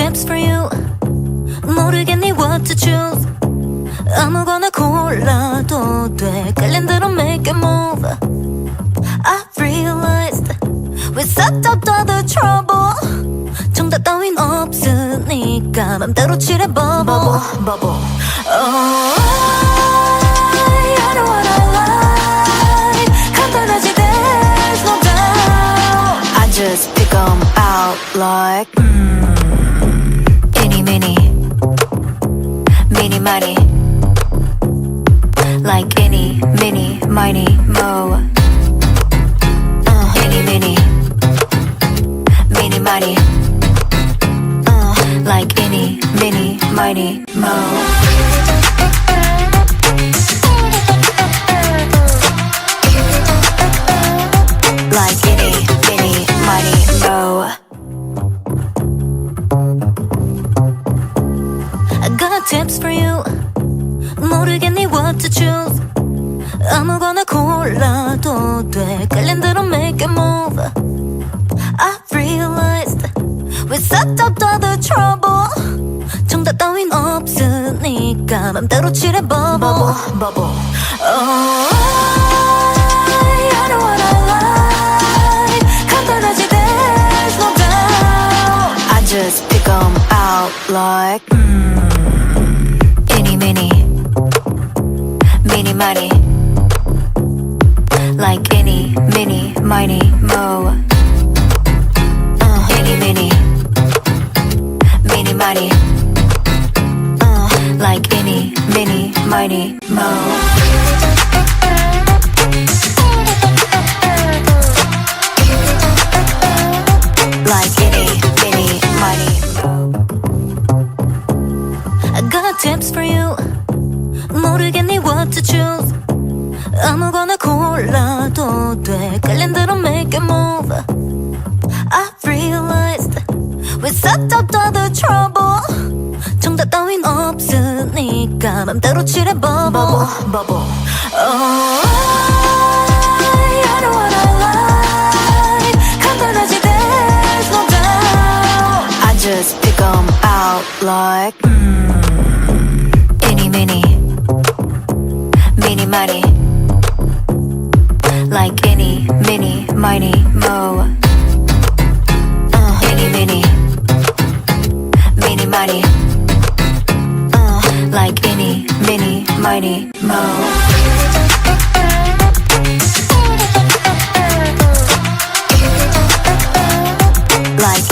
tips for you 모르겠니 what to choose 아무거나 골라도 돼 끌린 대로 make a move I realized we sucked up all the trouble 정답 따윈 없으니까 맘대로 칠해 bubble bubble oh, I know what I like 간단하지 there's no doubt I just pick 'em out like Mighty Like any mini mighty mo. Uh, Any mini Mini mighty uh, Like any mini mighty mo tips for you 모르겠니 what to choose 아무거나 골라도 돼 끌린 대로 make a move I realized we sucked up all the trouble 정답 따윈 없으니까 맘대로 칠해 bubble bubble oh, I know what I like 간단하지 there's no doubt I just pick 'em out like Any mini Mini mighty Like any mini mighty mo. Uh, Any mini Mini mighty uh, Like any mini mighty mo. Like any you 모르겠니 what to choose 아무거나 골라도 돼 끌린 대로 make a move I realized we sucked up all the trouble 정답 따윈 없으니까 맘대로 칠해 bubble bubble oh, I know what I like 간단하지 there's no doubt I just pick 'em out like Any Mighty Like any mini mighty mo. Uh, Any mini. Mini mighty uh, Like any mini mighty mo. Like